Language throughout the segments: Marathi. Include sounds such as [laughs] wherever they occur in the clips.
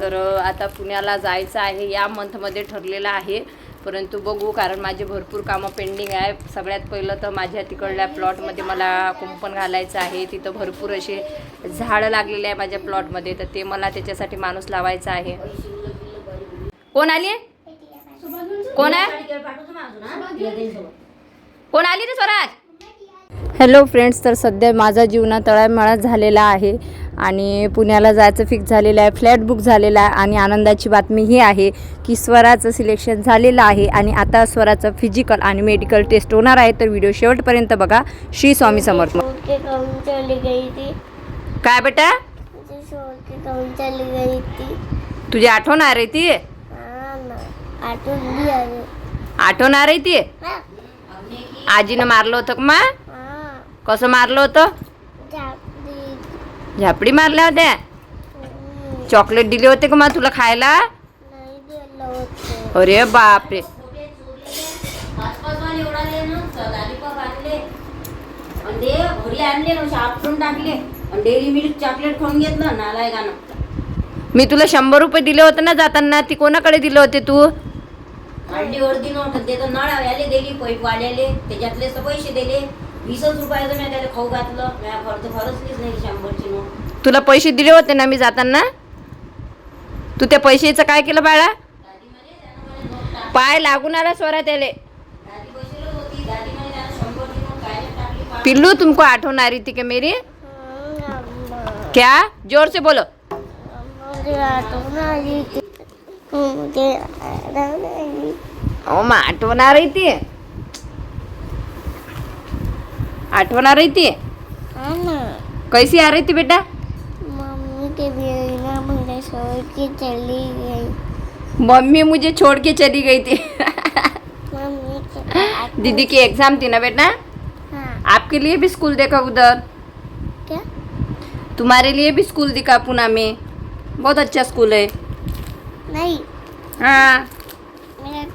तर आता पुण्याला जायचं आहे या मंथमध्ये ठरलेलं आहे. परंतु बघू कारण माझे भरपूर कामं पेंडिंग आहे. सगळ्यात पहिलं तर माझ्या तिकडल्या प्लॉटमध्ये मला कुंपण घालायचं आहे. तिथं भरपूर असे झाडं लागलेले आहे माझ्या प्लॉटमध्ये तर ते मला त्याच्यासाठी माणूस लावायचा आहे. कोण आली कोण आहे? कोण आली रे स्वराज? हॅलो फ्रेंड्स तर सध्या माझा जीवना तळामळा झालेला आहे. आणि पुण्याला जायचं फिक्स झालेलं आहे. फ्लॅट बुक झालेला आहे आणि आनंदाची बातमी ही आहे की स्वराचं सिलेक्शन झालेलं आहे आणि आता स्वराचं फिजिकल आणि मेडिकल टेस्ट होणार आहे. तर व्हिडिओ शेवटपर्यंत बघा. श्री स्वामी समर्थ. के कौन चली गई थी काय बेटा? तुझी आठवण आहे रे ती? आ आठवण आहे रे ती? आजीनं मारलं होतं का मा? कसं मारलं होतं? झापडी मारल्या होत्या. चॉकलेट दिले होते का मा तुला खायला? नहीं दिलं होतं. अरे बापरे. मी तुला शंभर रुपये दिले होते ना जाताना ती कोणाकडे दिले होते तू? तर नळ आले दिली पैप वाढले त्याच्यातले पैसे दिले. वीसच रुपयाचं मी त्याला खाऊ घातलं? मी खर्च नाही शंभरची नोट तुला पैसे दिले होते ना मी जाताना? तू त्या पैशाचं काय केलं बाळा? दादी म्हणे त्यानं म्हणे नोट टाक. पाय लागून आला स्वरा त्याले. दादी बसलेली होती. दादी म्हणे त्यानं शंभरची नोट काय टाकली? पा- पिल्लू तुमको आठवण आ रही थी क्या मेरी? क्या? जोर से बोलो. मुझे आली आली ओ मग आठवण आ रही थी. आठवण आ रही थी? हाँ ना कैसी आ रही थी बेटा? मम्मी के बिना मुझे छोड़ के चली गई। मम्मी मुझे छोड़ के चली गई थी। [laughs] दीदी की एग्ज़ाम थी ना बेटा? हाँ। आपके लिए भी स्कूल देखा उधर? क्या? तुम्हारे लिए भी स्कूल दिखा पुणे में। बहुत अच्छा स्कूल है। नहीं। हाँ।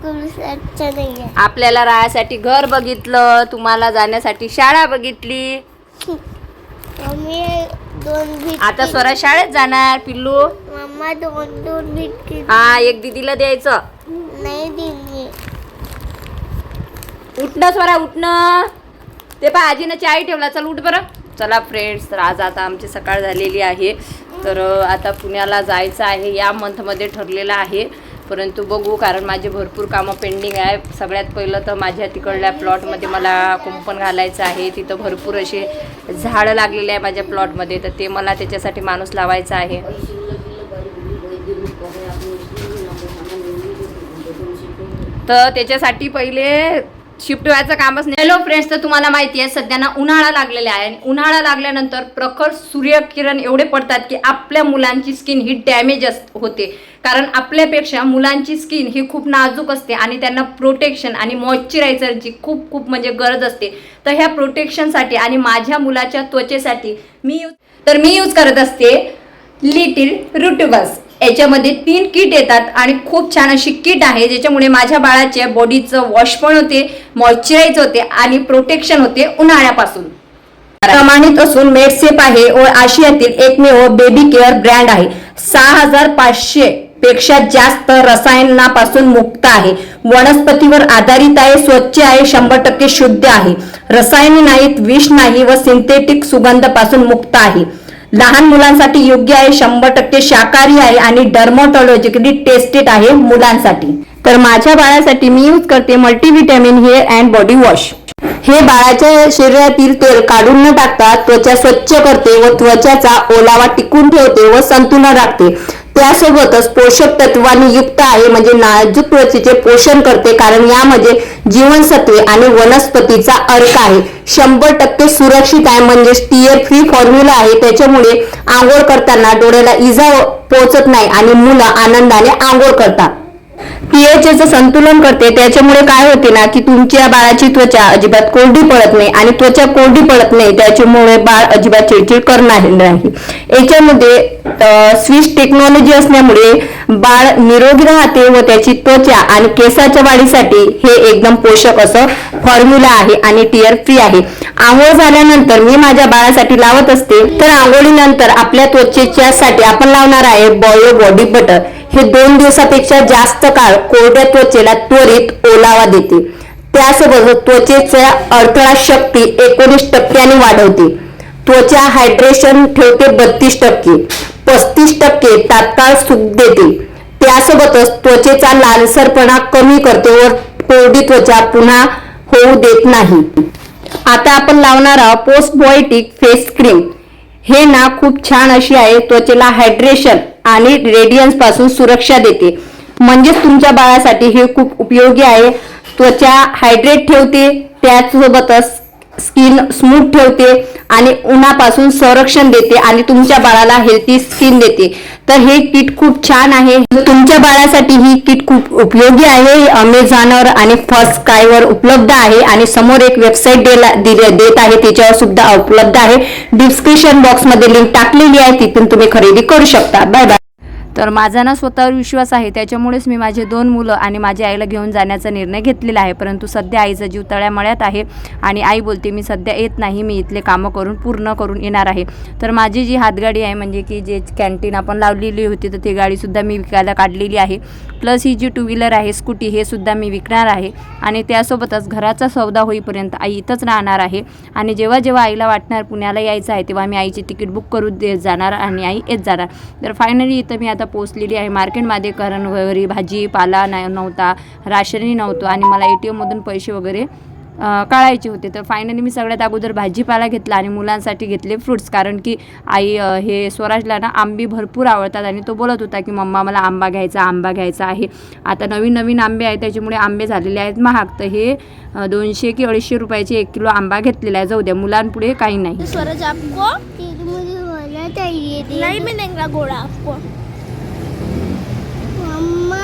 नहीं आपल्याला राहण्यासाठी घर बघितलं तुम्हाला जाण्यासाठी शाळा बघितली. आता स्वरा शाळेत जाणार पिल्लू? मम्मा दोन दोन बीट की हा एक दीदीला द्यायचं. नहीं देंगे उठणं स्वरा उठणं ते पहा आजीनं चाय ठेवला. चल उठ बरं. चला फ्रेंड्स तर आज आता आमची सकाळ झालेली आहे. तर आता पुण्याला जायचं आहे. या मंथमध्ये ठरलेलं आहे. परंतु बघू कारण माझे भरपूर कामं पेंडिंग आहे. सगळ्यात पहिलं तर माझ्या तिकडल्या प्लॉटमध्ये मला कुंपण घालायचं आहे. तिथं भरपूर असे झाडं लागलेले आहे माझ्या प्लॉटमध्ये तर ते मला त्याच्यासाठी माणूस लावायचा आहे. तर त्याच्यासाठी पहिले शिफ्ट व्हायचं कामच नाही. हॅलो फ्रेंड्स तर तुम्हाला माहिती आहे सध्या ना उन्हाळा लागलेला आहे. आणि उन्हाळा लागल्यानंतर प्रखर सूर्यकिरण एवढे पडतात की आपल्या मुलांची स्किन ही डॅमेज होते. कारण आपल्यापेक्षा मुलांची स्किन ही खूप नाजूक असते आणि त्यांना प्रोटेक्शन आणि मॉइश्चरायझरची खूप खूप म्हणजे गरज असते. तर ह्या प्रोटेक्शनसाठी आणि माझ्या मुलाच्या त्वचेसाठी मी यूज तर मी यूज करत असते लिटिल रुटबस याच्यामध्ये तीन किट येतात आणि खूप छान अशी किट आहे ज्याच्यामुळे माझ्या बाळाच्या बॉडीचं वॉश पण होते मॉइश्चराईज होते आणि प्रोटेक्शन होते उन्हाळ्यापासून. प्रमाणित असून मेडसेप आहे व आशियातील एकमेव बेबी केअर ब्रँड आहे. सहा हजार पाचशे पेक्षा जास्त रसायनापासून मुक्त आहे. वनस्पतीवर आधारित आहे स्वच्छ आहे शंभर टक्के शुद्ध आहे. रसायने नाहीत विष नाही व सिंथेटिक सुगंधापासून मुक्त आहे. लहान मुलांसाठी योग्य आहे शंभर टक्के शाकाहारी आहे आणि डर्मोटॉलॉजिकली टेस्टेड आहे मुलांसाठी. तर माझ्या बाळासाठी मी यूज करते multivitamin hair and body wash हे बाळाच्या शरीरातील तेल काढून न टाकता त्वचा स्वच्छ करते व त्वचाचा ओलावा टिकून ठेवते व संतुलन राखते. त्यासोबतच पोषक तत्वांनी युक्त आहे म्हणजे नाजूक त्वचेचे पोषण करते कारण यामध्ये जीवनसत्वे आणि वनस्पतीचा अर्क आहे. शंभर टक्के सुरक्षित आहे म्हणजे टीयर फ्री फॉर्म्युला आहे. त्याच्यामुळे आंघोळ करताना डोळ्याला इजा पोहोचत नाही आणि मुलं आनंदाने आंघोळ करतात. पीएचचं संतुलन करते. त्याच्यामुळे काय होते ना की तुमच्या बाळाची त्वचा अजिबात कोरडी पडत नाही आणि त्वचा कोरडी पडत नाही त्याच्यामुळे बाळ अजिबात चिडचिड करणार नाही. याच्यामध्ये स्विच टेक्नॉलॉजी असल्यामुळे बाळ निरोगी राहते व त्याची त्वचा आणि केसाच्या वाढीसाठी हे एकदम पोषक असं फॉर्म्युला आहे आणि टिअर फ्री आहे. आंघोळ झाल्यानंतर मी माझ्या बाळासाठी लावत असते तर आंघोळीनंतर आपल्या त्वचेच्या साठी आपण लावणार आहे बॉयो बॉडी बटर हे दोन दिवसापेक्षा जास्त काळ कोरड्या त्वचेला त्वरित ओलावा देते. त्यासोबत त्वचेचा अडथळा शक्ती एकोणीस टक्क्याने वाढवते. त्वचा हायड्रेशन ठेवते बत्तीस टक्के पस्तीस टक्के तात्काळ सुख देते. त्यासोबतच त्वचेचा लालसरपणा कमी करते व कोरडी त्वचा पुन्हा होऊ देत नाही. आता आपण लावणार आहोत पोस्ट बॉयटिक फेस क्रीम. हे ना खूप छान अशी आहे त्वचेला हायड्रेशन. आणि रेडियन्सपासून सुरक्षा देते. म्हणजेच तुमच्या बाळासाठी हे खूप उपयोगी आहे. त्वचा हायड्रेट ठेवते. त्याचसोबतच स्किन स्मूथ ठेवते आणि उन्हापासून संरक्षण देते आणि तुमच्या बाळाला हेल्थी स्किन देते. तर हे किट खूप छान आहे. तुमच्या बाळासाठी ही किट खूप उपयोगी आहे. अमेझॉनवर आणि फर्स्ट स्कायवर उपलब्ध आहे आणि समोर एक वेबसाईट देत आहे. त्याच्यावर सुद्धा उपलब्ध आहे. डिस्क्रिप्शन बॉक्समध्ये लिंक टाकलेली आहे. तिथून तुम्ही खरेदी करू शकता. बाय बाय तर माझा ना स्वतःवर विश्वास आहे त्याच्यामुळेच मी माझे दोन मुलं आणि माझ्या आईला घेऊन जाण्याचा निर्णय घेतलेला आहे. परंतु सध्या आईचा जीव तळ्यामळ्यात आहे आणि आई बोलते मी सध्या येत नाही मी इथले कामं करून पूर्ण करून येणार आहे. तर माझी जी हातगाडी आहे म्हणजे की जे कॅन्टीन आपण लावलेली होती तर ती गाडीसुद्धा मी विकायला काढलेली आहे. प्लस ही जी टू व्हीलर आहे स्कूटी हे सुद्धा मी विकणार आहे आणि त्यासोबतच घराचा सौदा होईपर्यंत आई इथंच राहणार आहे आणि जेव्हा जेव्हा आईला वाटणार पुण्याला यायचं आहे तेव्हा मी आईची तिकीट बुक करू देत जाणार आणि आई येत जाणार. तर फायनली इथं मी आता पोचलेली आहे. मार्केटमध्ये कारण घरी भाजीपाला नाही नव्हता राशनही नव्हतं आणि मला ए टी एममधून पैसे वगैरे काढायचे होते. तर फायनली मी सगळ्यात अगोदर भाजीपाला घेतला आणि मुलांसाठी घेतले फ्रुट्स कारण की आई हे स्वराजला ना आंबे भरपूर आवडतात आणि तो बोलत होता की मम्मा मला आंबा घ्यायचा आंबा घ्यायचा आहे. आता नवीन नवीन आंबे आहेत त्याच्यामुळे आंबे झालेले आहेत महाग. तर हे दोनशे की अडीचशे रुपयाचे एक किलो आंबा घेतलेला आहे. जाऊ द्या मुलांपुढे काही नाही. स्वरज आपको? नहीं आपको मम्मा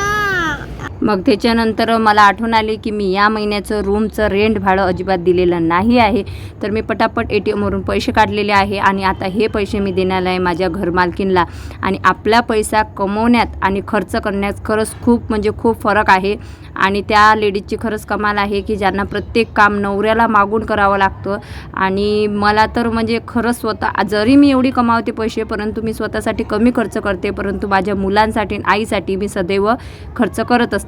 मग त्याच्यानंतर मला आठवण आली की मी या महिन्याचं रूमचं रेंट भाडं अजिबात दिलेलं नाही आहे. तर मी पटापट ए टी एमवरून पैसे काढलेले आहे आणि आता हे पैसे मी देणार आहे माझ्या घरमालकीनला आणि आपला पैसा कमवण्यात आणि खर्च करण्यात खरंच खूप म्हणजे खूप फरक आहे. आणि त्या लेडीजची खरंच कमाल आहे की ज्यांना प्रत्येक काम नवऱ्याला मागून करावं लागतं. आणि मला तर म्हणजे खरंच स्वतः जरी मी एवढी कमावते पैसे परंतु मी स्वतःसाठी कमी खर्च करते परंतु माझ्या मुलांसाठी आईसाठी मी सदैव खर्च करत असते.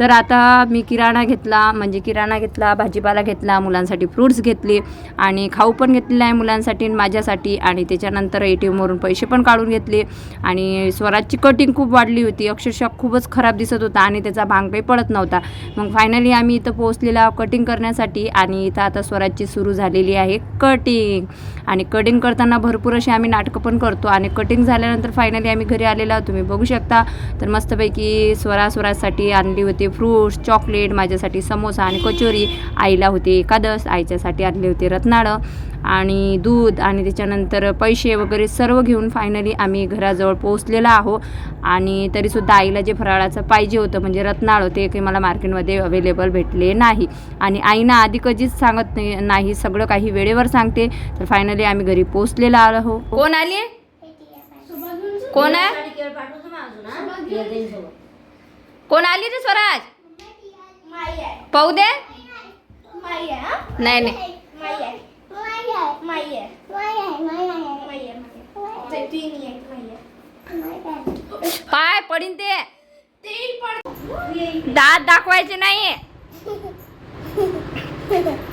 तर आता मी किराणा घेतला म्हणजे किराणा घेतला भाजीपाला घेतला मुलांसाठी फ्रूट्स घेतले आणि खाऊ पण घेतलेला आहे मुलांसाठी माझ्यासाठी आणि त्याच्यानंतर ए टी एमवरून पैसे पण काढून घेतले आणि स्वराजची कटिंग खूप वाढली होती. अक्षरशः खूपच खराब दिसत होता आणि त्याचा भांग काही पडत नव्हता. मग फायनली आम्ही इथं पोहोचलेला कटिंग करण्यासाठी आणि इथं आता स्वराजची सुरू झालेली आहे कटिंग आणि कटिंग करताना भरपूर अशी आम्ही नाटकं पण करतो आणि कटिंग झाल्यानंतर फायनली आम्ही घरी आलेला तुम्ही बघू शकता. तर मस्तपैकी स्वरा स्वराजसाठी आणली होती. फ्रूट्स चॉकलेट माझ्यासाठी समोसा आणि कचोरी आईला होते. एकादश आईच्यासाठी आणले होते रत्नाळं आणि दूध आणि त्याच्यानंतर पैसे वगैरे सर्व घेऊन फायनली आम्ही घराजवळ पोहोचलेलो आहो. आणि तरीसुद्धा आईला जे फराळाचं पाहिजे होतं म्हणजे रत्नाळं ते काही मला मार्केटमध्ये अवेलेबल भेटले नाही. आणि आईनं आधी कधीच सांगत नाही नाही सगळं काही वेळेवर सांगते. तर फायनली आम्ही घरी पोहोचलेलो आहो. कोण आली? कोण आहे? कोण आली रे स्वराज? पाहू दे? नाही नाही. पाय पडीन ते. दात दाखवायचे नाही.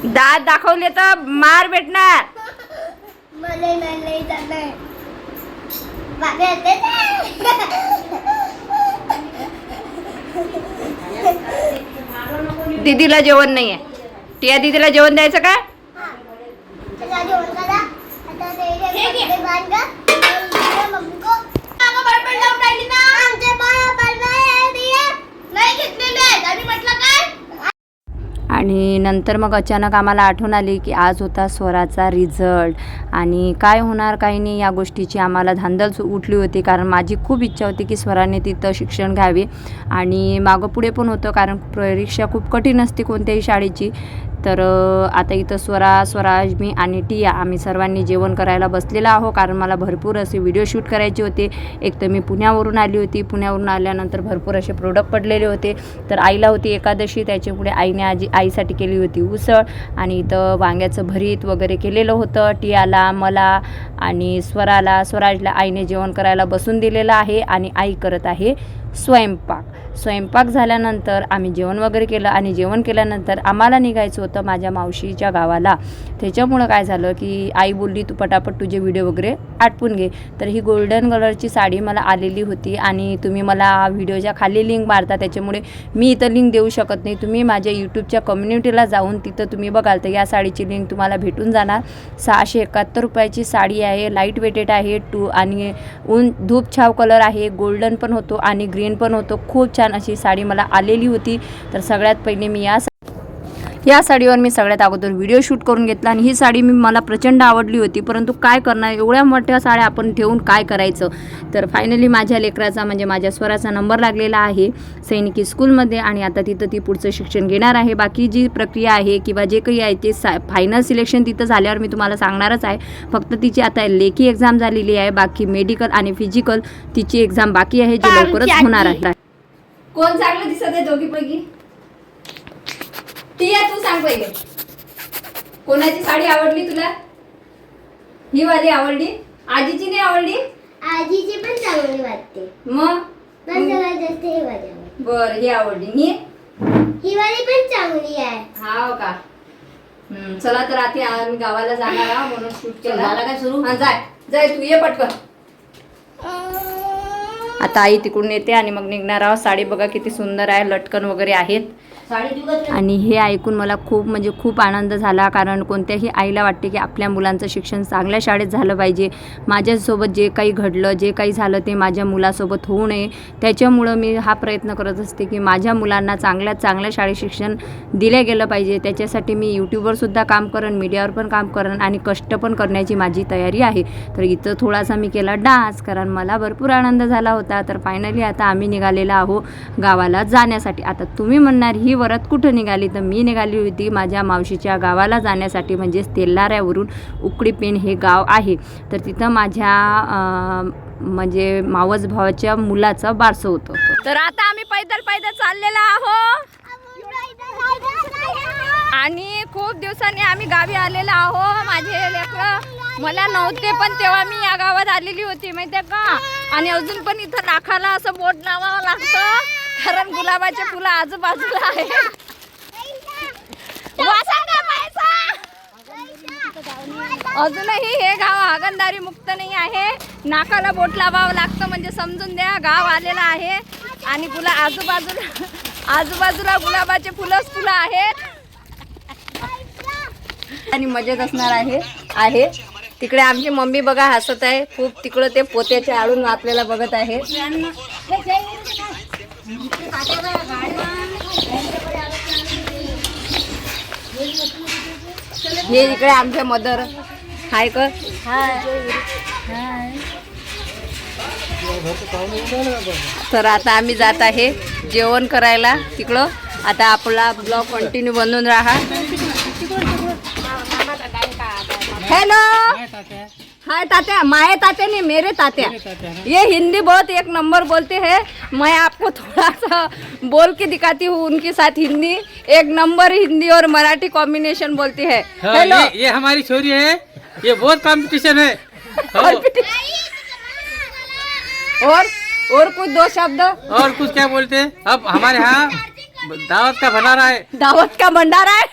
दात दाखवले तर मार भेटणार मला नाही जाणार बाबा येते दीदीला जेवण नाही आहे टिया दीदीला जेवण द्यायचं का? आणि नंतर मग अचानक आम्हाला आठवण आली की आज होता स्वराचा रिझल्ट. आणि काय होणार काही नाही या गोष्टीची आम्हाला धांदल सु- उठली होती. कारण माझी खूप इच्छा होती की स्वराने तिथं शिक्षण घ्यावे. आणि मागं पुढे पण होतं कारण परीक्षा खूप कठीण असते कोणत्याही शाळेची. तर आता इथं स्वरा स्वराज मी आणि टिया आम्ही सर्वांनी जेवण करायला बसलेला आहो कारण मला भरपूर असे व्हिडिओ शूट करायचे होते. एक तर मी पुण्यावरून आली होती. पुण्यावरून आल्यानंतर भरपूर असे प्रोडक्ट पडलेले होते. तर आईला होती एकादशी. त्याच्यामुळे आईने आजी आईसाठी केली होती उसळ. आणि इथं वांग्याचं भरीत वगैरे केलेलं होतं. टियाला मला आणि स्वराला स्वराजला आईने जेवण करायला बसून दिलेलं आहे. आणि आई करत आहे. स्वयंपाक. स्वयंपाक झाल्यानंतर आम्ही जेवण वगैरे केलं आणि जेवण केल्यानंतर आम्हाला निघायचं होतं माझ्या मावशीच्या गावाला. त्याच्यामुळं काय झालं की आई बोलली तू पटापट तुझे व्हिडिओ वगैरे आटपून घे. तर ही गोल्डन कलरची साडी मला आलेली होती आणि तुम्ही मला व्हिडिओच्या खाली लिंक मारता. त्याच्यामुळे मी इथं लिंक देऊ शकत नाही. तुम्ही माझ्या यूट्यूबच्या कम्युनिटीला जाऊन तिथं तुम्ही बघाल तर या साडीची लिंक तुम्हाला भेटून जाणार. सहाशे एकाहत्तर रुपयाची साडी आहे लाइट वेटेड आहे टू आणि ऊन धूप छाव कलर आहे गोल्डन पण होतो आणि ग्रीन पण होतो. खूप छान अशी साडी मला आलेली होती. तर सगळ्यात पहिले मी या या साडीवर मी सगळ्यात अगोदर व्हिडिओ शूट करून घेतला आणि ही साडी मी मला प्रचंड आवडली होती. परंतु काय करणार? एवढ्या मोठ्या साड्या आपण ठेवून काय करायचं? तर फायनली माझ्या लेकराचा म्हणजे माझ्या स्वराचा नंबर लागलेला आहे. सैनिकी स्कूलमध्ये आणि आता तिथं ती पुढचं शिक्षण घेणार आहे. बाकी जी प्रक्रिया आहे किंवा जे काही आहे ते सा फायनल सिलेक्शन तिथं झाल्यावर मी तुम्हाला सांगणारच आहे. फक्त तिची आता लेखी एक्झाम झालेली आहे. बाकी मेडिकल आणि फिजिकल तिची एक्झाम बाकी आहे जी लवकरच होणार आहे. कोण चांगलं दिसत आहे दोघीपैकी? टिया तू सांग पहिले. कोणाची साडी आवडली तुला? ही वाली आवडली? आजीची नाही आवडली? आजीची पण चांगली वाटते. मग? पण सगळ्यात जास्त ही वाली. बर ही आवडली. ही ही वाली पण चांगली आहे. हाव का? हम्म, चला तर आता आम्ही गावाला जाणार आहोत म्हणून शूट केला. झाला काय सुरू? हा, जाय जाय तू ये पटकन. आता आई तिकडून येते आणि मग निघणार आहोत. साडी बघा किती सुंदर आहे लटकन वगैरे आहेत. आणि हे ऐकून मला खूप म्हणजे खूप आनंद झाला कारण कोणत्याही आईला वाटते की आपल्या मुलांचं शिक्षण चांगल्या शाळेत झालं पाहिजे. माझ्यासोबत जे काही घडलं जे काही झालं ते माझ्या मुलासोबत होऊ नये. त्याच्यामुळं मी हा प्रयत्न करत असते की माझ्या मुलांना चांगल्यात चांगल्या शाळेत शिक्षण दिलं गेलं पाहिजे. त्याच्यासाठी मी यूट्यूबवर सुद्धा काम करेन मीडियावर पण काम करेन आणि कष्ट पण करण्याची माझी तयारी आहे. तर इथं थोडासा मी केला डान्स कारण मला भरपूर आनंद झाला होता. तर फायनली आता आम्ही निघालेला आहो गावाला जाण्यासाठी. आता तुम्ही म्हणणार ही वरत कुठं निघाली? तर मी निघाली होती माझ्या मावशीच्या गावाला जाण्यासाठी म्हणजेच तेल्लाऱ्यावरून उकडीपेन हे गाव आहे. तर तिथं माझ्या म्हणजे मावस भावाच्या मुलाचं बारसं होतं. तर आता आम्ही पैदल पैदल चाललेलो आहो. आणि खूप दिवसांनी आम्ही गावी आलेलो आहो माझे लेकरं मला नव्हते पण तेव्हा मी या गावात आलेली होती माहितीये का? आणि अजून पण इथं नाकाला असं बोट लावावं लागतं कारण गुलाबाचे फुलं आजूबाजूला आहे? अजूनही हे गाव हागणदारी मुक्त नाही आहे. नाकाला बोट लावावं लागतं म्हणजे समजून द्या गाव आलेलं आहे. आणि गुला आजूबाजूला आजूबाजूला गुलाबाचे फुलंच फुलं आहेत. आणि मजेत असणार आहे आहे. तिकडे आमची मम्मी बघा हसत आहे. खूप तिकडं ते पोत्याचे आळून आपल्याला बघत आहे. हे इकडे आमच्या मदर. हाय कर तर आता आम्ही जात आहे जेवण करायला तिकडं. आता आपला ब्लॉग कंटिन्यू बनवून राहा. Hello hi Tatya. माए तात्या नहीं मेरे तात्या। ये हिंदी बहुत एक नंबर बोलते हैं। मैं आपको थोड़ा सा बोल के दिखाती हूँ उनके साथ हिंदी एक नंबर हिंदी और मराठी कॉम्बिनेशन बोलती है। हाँ, हेलो ये, ये हमारी छोरी है। ये बहुत कंपटीशन है। हाँ, और और कुछ दो शब्द? और कुछ क्या बोलते हैं? अब हमारे यहाँ दावत का भंडारा है। दावत का भंडारा है?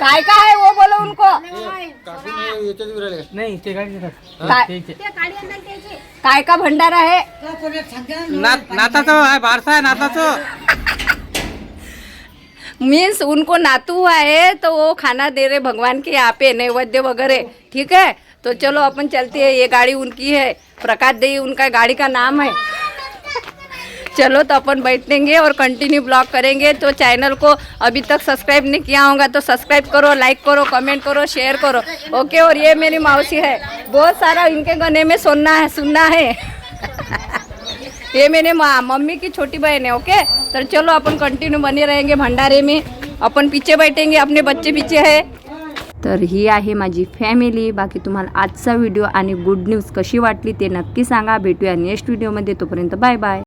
काय काय है वो बोलो उनको नहीं ते गाडी काय? काय का भंडारा है ना नाताचं आहे बारसा आहे नाताचं. मीन्स उनको नातू हुआ है तो वो खाना दे रहे भगवान के यहाँ पे नैवेद्य वगैरह ठीक है? तो चलो अपन चलते हैं ये गाड़ी उनकी है प्रकाश दे उनका गाड़ी का नाम है. चलो तो अपन बैठेंगे और कंटिन्यू ब्लॉग करेंगे। तो चैनल को अभी तक सब्सक्राइब नहीं किया होगा तो सब्सक्राइब करो लाइक करो कमेंट करो शेयर करो। ओके और ये मेरी मावसी है। बहुत सारा इनके गने में सुनना है सुनना है। [laughs] ये मेरे मम्मी की छोटी बहन है ओके तो चलो अपन कंटिन्यू बने रहेंगे भंडारे में। अपन पीछे बैठेंगे, अपने बच्चे पीछे है। तर ही आहे माझी फॅमिली बाकी तुम्हाला आजचा व्हिडिओ आणि गुड न्यूज़ कशी वाटली ते नक्की सांगा. भेटूया नेक्स्ट व्हिडिओमध्ये तोपर्यंत बाय बाय